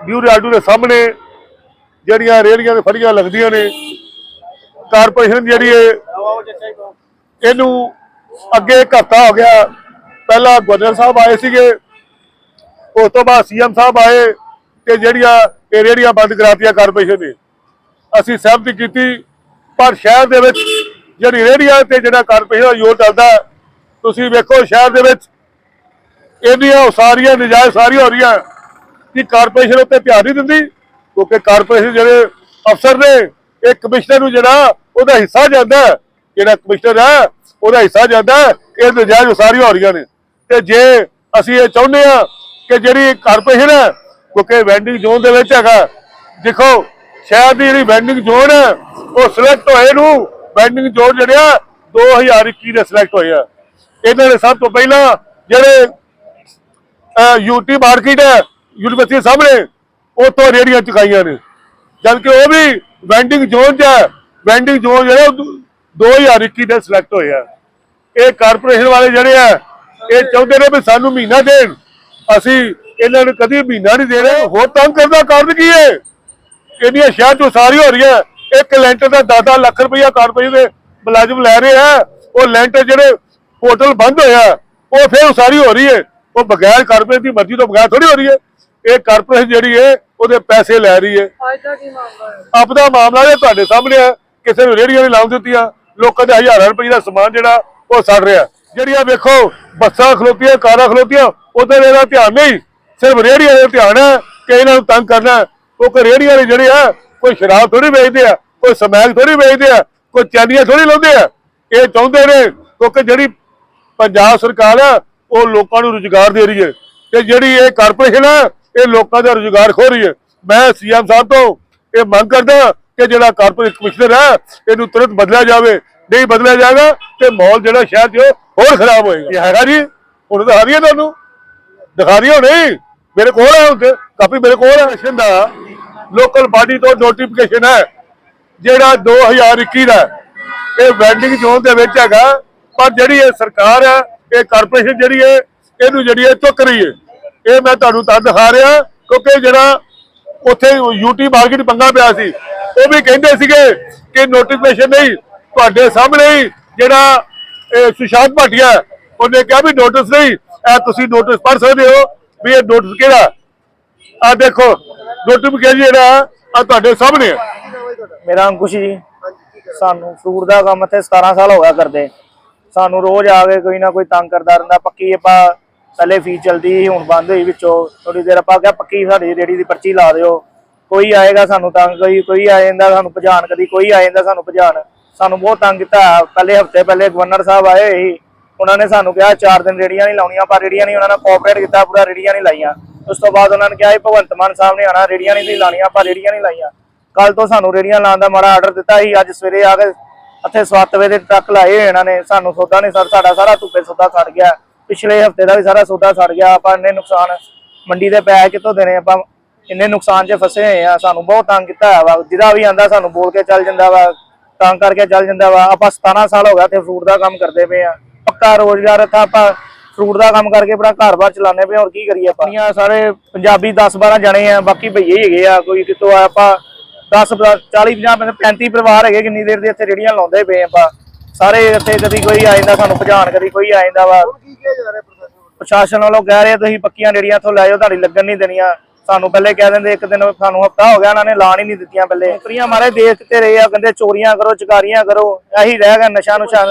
ਇਹ ਆਡੂ ਦੇ ਸਾਹਮਣੇ ਜਿਹੜੀਆਂ ਰੇੜੀਆਂ ਤੇ ਫੜੀਆਂ ਲੱਗਦੀਆਂ ਨੇ। ਕਾਰਪੋਰੇਸ਼ਨ ਜਿਹੜੀ ਇਹ ਇਹਨੂੰ ਅੱਗੇ ਘਾਟਾ ਹੋ ਗਿਆ। ਪਹਿਲਾਂ ਗਵਰਨਰ ਸਾਹਿਬ ਆਏ ਸੀਗੇ, ਉਸ ਤੋਂ ਬਾਅਦ ਸੀਐਮ ਸਾਹਿਬ ਆਏ ਤੇ ਜਿਹੜੀਆਂ ਇਹ ਰੇੜੀਆਂ ਬੰਦ ਕਰਾਤੀਆਂ ਕਾਰਪੋਰੇਸ਼ਨ ਨੇ। ਅਸੀਂ ਸਹਿਮਤੀ ਕੀਤੀ, ਪਰ ਸ਼ਹਿਰ ਦੇ ਵਿੱਚ ਜਿਹੜੀ ਰੇੜੀਆਂ ਤੇ ਜਿਹੜਾ ਕਾਰਪੋਰੇਸ਼ਨ ਦਾ ਜ਼ੋਰ ਚੱਲਦਾ, ਤੁਸੀਂ ਵੇਖੋ ਸ਼ਹਿਰ ਦੇ ਵਿੱਚ ਇਹਦੀਆਂ ਉਸਾਰੀਆਂ, ਨਜਾਇਜ਼ ਸਾਰੀਆਂ ਹੋ ਰਹੀਆਂ। ਕਿ ਕਾਰਪੋਰੇਸ਼ਨ ਉੱਤੇ ਧਿਆਨ ਨਹੀਂ ਦਿੰਦੀ, ਕਿਉਂਕਿ ਕਾਰਪੋਰੇਸ਼ਨ ਜਿਹੜੇ ਅਫਸਰ ਨੇ, ਇਹ ਕਮਿਸ਼ਨਰ ਨੂੰ ਜਿਹੜਾ ਉਹਦਾ ਹਿੱਸਾ ਜਾਂਦਾ ਜਿਹੜਾ ਕਮਿਸ਼ਨਰ ਹੈ, ਉਹਦਾ ਹਿੱਸਾ ਜਾਂਦਾ ਇਹ ਨਜਾਇਜ਼ ਉਸਾਰੀਆਂ ਹੋ ਰਹੀਆਂ ਨੇ। ਤੇ ਜੇ ਅਸੀਂ ਇਹ ਚਾਹੁੰਦੇ ਆ ਕਿ ਜਿਹੜੀ ਕਾਰਪੋਰੇਸ਼ਨ ਹੈ, ਕਿਉਂਕਿ ਵੈਂਡਿੰਗ ਜ਼ੋਨ ਦੇ ਵਿੱਚ ਹੈਗਾ, ਦੇਖੋ, ਸ਼ਹਿਰ ਦੀ ਜਿਹੜੀ ਵੈਂਡਿੰਗ ਜ਼ੋਨ ਹੈ, ਉਹ ਸਿਲੈਕਟ ਹੋਏ ਨੂੰ ਵੈਂਡਿੰਗ ਜ਼ੋਨ ਜਿਹੜੇ ਆ 2021 ਦੇ ਸਿਲੈਕਟ ਹੋਏ ਆ। ਇਹਨਾਂ ਨੇ ਸਭ ਤੋਂ ਪਹਿਲਾਂ ਜਿਹੜੇ ਯੂਟੀ ਮਾਰਕੀਟ ਹੈ ਯੂਨੀਵਰਸਿਟੀ ਸਾਹਮਣੇ ਉੱਥੋਂ ਰੇੜੀਆਂ ਚੁਕਾਈਆਂ ਨੇ। ਜਦ ਕਿ ਉਹ ਵੀ ਵੈਂਡਿੰਗ ਜ਼ੋਨ 'ਚ ਹੈ। ਵੈਂਡਿੰਗ ਜ਼ੋਨ ਜਿਹੜੇ ਦੋ- 2021 ਦੇ ਸਿਲੈਕਟ ਹੋਏ ਇਹ ਕਾਰਪੋਰੇਸ਼ਨ ਵਾਲੇ ਜਿਹੜੇ ਆ, ਇਹ ਚਾਹੁੰਦੇ ਨੇ ਵੀ ਸਾਨੂੰ ਮਹੀਨਾ ਦੇਣ। ਅਸੀਂ ਇਹਨਾਂ ਨੂੰ ਕਦੀ ਮਹੀਨਾ ਨਹੀਂ ਦੇ ਰਹੇ। ਹੋਰ ਤੰਗ ਕਰਦਾ ਕਾਰਨ ਕੀ ਹੈ? ਇੰਨੀਆਂ ਸ਼ਹਿਰ ਤੋਂ ਸਾਰੀ ਹੋ ਰਹੀ ਹੈ। ਇੱਕ ਲੈਂਟਰ ਦਾ 10 ਲੱਖ ਰੁਪਈਆ ਕਾਰਪੋਰੇਸ਼ਨ ਦੇ ਮੁਲਾਜ਼ਮ ਲੈ ਰਹੇ ਆ। ਉਹ ਲੈਂਟਰ ਜਿਹੜੇ ਹੋਟਲ ਬੰਦ ਹੋਇਆ, ਉਹ ਫਿਰ ਉਸਾਰੀ ਹੋ ਰਹੀ ਹੈ। ਉਹ ਬਗੈਰ ਕਾਰਪੋਰੇਸ਼ਨ ਦੀ ਮਰਜ਼ੀ ਤੋਂ ਬਗੈਰ ਥੋੜੀ ਹੋ ਰਹੀ ਹੈ। ਇਹ ਕਾਰਪੋਰੇਸ਼ਨ ਜਿਹੜੀ ਹੈ ਉਹਦੇ ਪੈਸੇ ਲੈ ਰਹੀ ਹੈ। ਅੱਜ ਦਾ ਕੀ ਮਾਮਲਾ ਹੈ? ਆਪਦਾ ਮਾਮਲਾ ਇਹ ਤੁਹਾਡੇ ਸਾਹਮਣੇ ਹੈ ਕਿਸੇ ਨੂੰ ਰੇੜੀਆਂ ਨਹੀਂ ਲਾਉਣ ਦਿੱਤੀਆਂ। ਲੋਕਾਂ ਦੇ ਹਜ਼ਾਰਾਂ ਰੁਪਏ ਦਾ ਸਮਾਨ ਜਿਹੜਾ ਉਹ ਸੜ ਰਿਹਾ। ਜਿਹੜੀਆਂ ਵੇਖੋ ਬੱਸਾਂ ਖਲੋਤੀਆਂ ਕਾਰਾਂ ਖਲੋਤੀਆਂ ਉਧਰ ਇਹਦਾ ਧਿਆਨ ਨਹੀਂ। ਸਿਰਫ ਰੇੜੀਆਂ ਦਾ ਧਿਆਨ ਹੈ ਕਿ ਇਹਨਾਂ ਨੂੰ ਤੰਗ ਕਰਨਾ। ਉਹ ਕਿ ਰੇੜੀਆਂ ਵਾਲੇ ਜਿਹੜੇ ਆ ਕੋਈ ਸ਼ਰਾਬ ਥੋੜੀ ਵੇਚਦੇ ਆ ਕੋਈ ਸਮੈਕ ਥੋੜੀ ਵੇਚਦੇ ਆ ਕੋਈ ਚਾਂਦੀਆਂ ਥੋੜੀ ਲਾਉਂਦੇ ਆ। ਇਹ ਚਾਹੁੰਦੇ ਨੇ ਕਿਉਂਕਿ ਜਿਹੜੀ ਪੰਜਾਬ ਸਰਕਾਰ ਆ ਉਹ ਲੋਕਾਂ ਨੂੰ ਰੁਜ਼ਗਾਰ ਦੇ ਰਹੀ ਹੈ ਤੇ ਜਿਹੜੀ ਇਹ ਕਾਰਪੋਰੇਸ਼ਨ ਆ ਇਹ ਲੋਕਾਂ ਦਾ ਰੁਜ਼ਗਾਰ ਖੋ ਰਹੀ ਹੈ। ਮੈਂ ਸੀਐਮ ਸਾਹਿਬ ਤੋਂ ਇਹ ਮੰਗ ਕਰਦਾ ਕਿ ਜਿਹੜਾ ਕਾਰਪੋਰੇਟ ਕਮਿਸ਼ਨਰ ਹੈ ਇਹਨੂੰ ਤੁਰੰਤ ਬਦਲਿਆ ਜਾਵੇ। ਨਹੀਂ ਬਦਲਿਆ ਜਾਏਗਾ ਤੇ ਮਾਹੌਲ ਜਿਹੜਾ ਸ਼ਹਿਰ 'ਚ ਹੋਰ ਖਰਾਬ ਹੋਏਗਾ। ਇਹ ਹੈਗਾ ਜੀ। ਹੁਣ ਦਿਖਾ ਰਹੀ ਹੈ ਤੁਹਾਨੂੰ। ਦਿਖਾ ਰਹੀ ਹੋ ਨਹੀਂ ਮੇਰੇ ਕੋਲ ਹੈ ਉੱਥੇ ਕਾਪੀ ਮੇਰੇ ਕੋਲ ਹੈ ਇਲੈਕਸ਼ਨ ਦਾ। ਲੋਕਲ ਬਾਡੀ ਤੋਂ ਨੋਟੀਫਿਕੇਸ਼ਨ ਹੈ। ਜਿਹੜਾ 2021 ਦਾ ਹੈ। ਇਹ ਵੈਂਡਿੰਗ ਜ਼ੋਨ ਦੇ ਵਿੱਚ ਹੈਗਾ। ਪਰ ਜਿਹੜੀ ਇਹ ਸਰਕਾਰ ਹੈ ਇਹ ਕਾਰਪੋਰੇਸ਼ਨ ਜਿਹੜੀ ਹੈ, ਇਹਨੂੰ ਜਿਹੜੀ ਹੈ ਚੁੱਕ ਰਹੀ ਹੈ। ਇਹ ਮੈਂ ਤੁਹਾਨੂੰ ਤਾਂ ਦਿਖਾ ਰਿਹਾ, ਕਿਉਂਕਿ ਜਿਹੜਾ ਉੱਥੇ ਯੂਟੀ ਮਾਰਕੀਟ ਪੰਗਾ ਪਿਆ ਸੀ, ਉਹ ਵੀ ਕਹਿੰਦੇ ਸੀਗੇ ਕਿ ਨੋਟੀਫਿਕੇਸ਼ਨ ਨਹੀਂ, ਤੁਹਾਡੇ ਸਾਹਮਣੇ ਹੀ ਜਿਹੜਾ ਸੁਸ਼ਾਂਤ ਭਾਟੀਆ, ਉਹਨੇ ਕਿਹਾ ਵੀ ਨੋਟਿਸ ਨਹੀਂ, ਇਹ ਤੁਸੀਂ ਨੋਟਿਸ ਪੜ ਸਕਦੇ ਹੋ ਵੀ ਇਹ ਨੋਟਿਸ ਕਿਹੜਾ। ਆ ਦੇਖੋ ਨੋਟੀਫਿਕੇਸ਼ਨ ਜਿਹੜਾ ਆ ਤੁਹਾਡੇ ਸਾਹਮਣੇ ਹੈ। ਮੇਰਾ ਅੰਕੁਸ਼ ਜੀ। ਸਾਨੂੰ ਫਰੂਟ ਦਾ ਕੰਮ ਇੱਥੇ 17 ਸਾਲ ਹੋ ਗਿਆ ਕਰਦੇ। ਸਾਨੂੰ ਰੋਜ਼ ਆ ਕੇ ਕੋਈ ਨਾ ਕੋਈ ਤੰਗ ਕਰਦਾ ਰਹਿੰਦਾ। ਪੱਕੀ ਆਪਾਂ, ਪਹਿਲੇ ਫੀਸ ਚਲਦੀ ਸੀ, ਹੁਣ ਬੰਦ ਹੋਈ ਵਿੱਚੋਂ। ਥੋੜੀ ਦੇਰ ਆਪਾਂ ਕਿਹਾ, ਪੱਕੀ ਸਾਡੀ ਰੇੜੀ ਦੀ ਪਰਚੀ ਲਾ ਦਿਓ। ਕੋਈ ਆਏਗਾ ਸਾਨੂੰ ਤੰਗ, ਕੋਈ ਕੋਈ ਆ ਜਾਂਦਾ ਸਾਨੂੰ ਭਜਾਣ ਕਦੀ, ਕੋਈ ਆ ਜਾਂਦਾ ਸਾਨੂੰ ਭਜਾਣ। ਸਾਨੂੰ ਬਹੁਤ ਤੰਗ ਕੀਤਾ। ਪਹਿਲੇ ਹਫ਼ਤੇ ਪਹਿਲੇ ਗਵਰਨਰ ਸਾਹਿਬ ਆਏ ਹੋਏ ਸੀ। ਉਹਨਾਂ ਨੇ ਸਾਨੂੰ ਕਿਹਾ, ਚਾਰ ਦਿਨ ਰੇੜੀਆਂ ਨਹੀਂ ਲਾਉਣੀਆਂ, ਪਰ ਰੇੜੀਆਂ ਨਹੀਂ, ਉਹਨਾਂ ਨੇ ਕੋਆਪਰੇਟ ਕੀਤਾ, ਪੂਰਾ ਰੇੜੀਆਂ ਨਹੀਂ ਲਾਈਆਂ। ਉਸ ਤੋਂ ਬਾਅਦ ਉਹਨਾਂ ਨੇ ਕਿਹਾ, ਇਹ ਭਗਵੰਤ ਮਾਨ ਸਾਹਿਬ ਨੇ ਆਣਾ ਰੇੜੀਆਂ ਨਹੀਂ ਲਾਉਣੀਆਂ ਪਰ ਰੇੜੀਆਂ ਨਹੀਂ ਲਾਈਆਂ। ਕੱਲ ਤੋਂ ਸਾਨੂੰ ਰੇੜੀਆਂ ਲਾਉਣ ਦਾ ਮਾੜਾ ਆਰਡਰ ਦਿੱਤਾ ਸੀ। ਅੱਜ ਸਵੇਰੇ ਆ ਕੇ ਇੱਥੇ 7 ਵਜੇ ਦੇ ਟਰੱਕ ਲਾਏ ਹੋਏ ਇਹਨਾਂ ਨੇ, ਸਾਨੂੰ ਸੌਦਾ ਨਹੀਂ ਸਰ ਸਾਡਾ ਸਾਰਾ ਧੁੱਪੇ ਸੌਦਾ ਸੜ ਗਿਆ। ਪਿਛਲੇ ਹਫ਼ਤੇ ਦਾ ਵੀ ਸਾਰਾ ਸੌਦਾ ਸੜ ਗਿਆ, ਆਪਾਂ ਇੰਨੇ ਨੁਕਸਾਨ ਮੰਡੀ ਦੇ ਪੈਸੇ ਕਿੱਥੋਂ ਦੇਣੇ, ਆਪਾਂ ਇੰਨੇ ਨੁਕਸਾਨ 'ਚ ਫਸੇ ਹੋਏ ਆ, ਸਾਨੂੰ ਬਹੁਤ ਤੰਗ ਕੀਤਾ ਹੋਇਆ ਵਾ। ਜਿਹਦਾ ਵੀ ਆਂਦਾ ਸਾਨੂੰ ਬੋਲ ਕੇ ਚੱਲ ਜਾਂਦਾ ਵਾ, ਤੰਗ ਕਰਕੇ ਚੱਲ ਜਾਂਦਾ ਵਾ। ਆਪਾਂ 17 ਸਾਲ ਹੋ ਗਿਆ ਤੇ ਫਰੂਟ ਦਾ ਕੰਮ ਕਰਦੇ ਪਏ ਆ। ਪੱਕਾ ਰੋਜ਼ਗਾਰ ਇੱਥੇ ਆਪਾਂ ਫਰੂਟ ਦਾ ਕੰਮ ਕਰਕੇ ਆਪਣਾ ਘਰ-ਬਾਰ ਚਲਾਉਂਦੇ ਪਏ ਹੋਰ ਕੀ ਕਰੀਏ ਆਪਾਂ? ਸਾਰੇ ਪੰਜਾਬੀ 10-12 ਜਣੇ ਆ, ਬਾਕੀ ਭਈਏ ਹੈਗੇ ਆ, ਕੋਈ ਕਿਤੋਂ ਆ, ਆਪਾਂ 10 40 50 35 ਪਰਿਵਾਰ ਹੈਗੇ ਕਿੰਨੀ ਦੇਰ ਦੇ ਇੱਥੇ ਰੇੜੀਆਂ ਲਾਉਂਦੇ ਪਏ ਆਪਾਂ। ਸਾਰੇ ਇੱਥੇ ਕਦੀ ਕੋਈ ਆ ਜਾਂਦਾ ਸਾਨੂੰ ਭਜਾਣ ਕਦੀ ਕੋਈ ਆ ਜਾਂਦਾ ਵਾ। ਪ੍ਰਸ਼ਾਸਨ ਵੱਲੋਂ? ਕਹਿ ਰਹੇ ਤੁਸੀਂ ਪੱਕੀਆਂ ਰੇੜੀਆਂ ਇੱਥੋਂ ਲੈ ਜਾਓ ਤੁਹਾਡੀ ਲੱਗਣ ਨਹੀਂ ਦੇਣੀਆਂ। ਸਾਨੂੰ ਪਹਿਲੇ ਕਹਿ ਦਿੰਦੇ ਇੱਕ ਦਿਨ ਸਾਨੂੰ ਹਫਤਾ ਹੋ ਗਿਆ ਉਹਨਾਂ ਨੇ ਲਾਣ ਹੀ ਨਹੀਂ ਦਿੱਤੀਆਂ ਪਹਿਲੇ। ਨੌਕਰੀਆਂ ਮਾਰੇ ਦੇਖ ਤੇ ਰਹੇ ਆ ਕਹਿੰਦੇ ਚੋਰੀਆਂ ਕਰੋ ਚਕਾਰੀਆਂ ਕਰੋ ਇਹੀ ਰਹਿ ਗਿਆ ਨਸ਼ਾ ਨੁਸ਼ਾ